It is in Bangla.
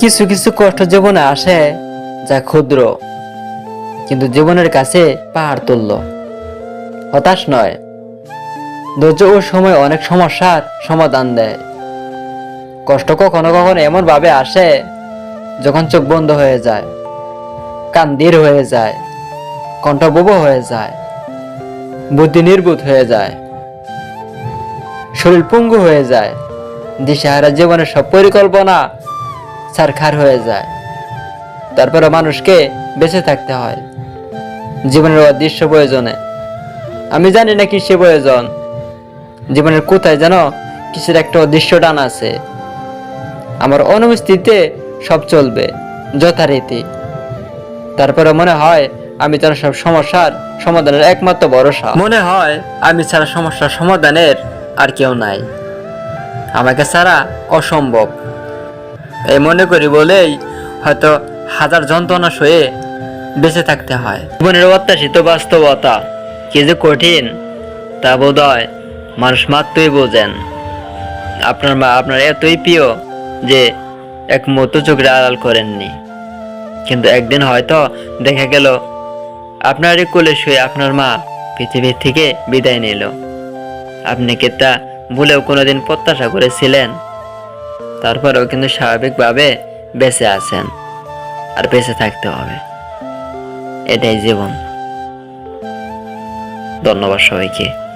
কিছু কিছু কষ্ট জীবনে আসে যা ক্ষুদ্র, কিন্তু জীবনের কাছে পাহাড় তুলল হতাশ নয়, ধৈর্য ও সময় অনেক সমস্যার সমাধান দেয়। কষ্ট কখনো কখনো এমন ভাবে আসে যখন চোখ বন্ধ হয়ে যায়, কান ধীর হয়ে যায়, কণ্ঠ বুবো হয়ে যায়, বুদ্ধি নির্বুত হয়ে যায়, শরীর পঙ্গু হয়ে যায়। দিশাহারা জীবনের সব পরিকল্পনা সারখার হয়ে যায়। তারপরে মানুষকে বেঁচে থাকতে হয়। জীবনের অদৃশ্য প্রয়োজনে। আমি জানি না কি সে প্রয়োজন। জীবনের কোথায় যেন কিসের একটা অদৃশ্য টান আছে। আমার অনুপস্থিতিতে সব চলবে যথারীতি। তারপরে মনে হয় আমি যেন সব সমস্যার সমাধানের একমাত্র ভরসা। মনে হয় আমি ছাড়া সমস্যার সমাধানের আর কেউ নাই। আমাকে ছাড়া অসম্ভব। এই মনে করি বলেই হয়তো হাজার যন্ত্রণা সয়ে বেঁচে থাকতে হয়। জীবনের অত্যাশিত বাস্তবতা কি যে কঠিন তা বোধ হয় মানুষ মাত্রই বোঝেন। আপনার মা আপনার এতই প্রিয় যে এক মতো চোখের আড়াল করেননি। কিন্তু একদিন হয়তো দেখা গেল আপনারই কোলে শুয়ে আপনার মা পৃথিবীর থেকে বিদায় নিল। আপনি কি তা ভুলেও কোনোদিন প্রত্যাশা করেছিলেন? তারপরেও কিন্তু স্বাভাবিকভাবে বেঁচে আছেন আর বেঁচে থাকতে হবে। এটাই জীবন। ধন্যবাদ সবাইকে।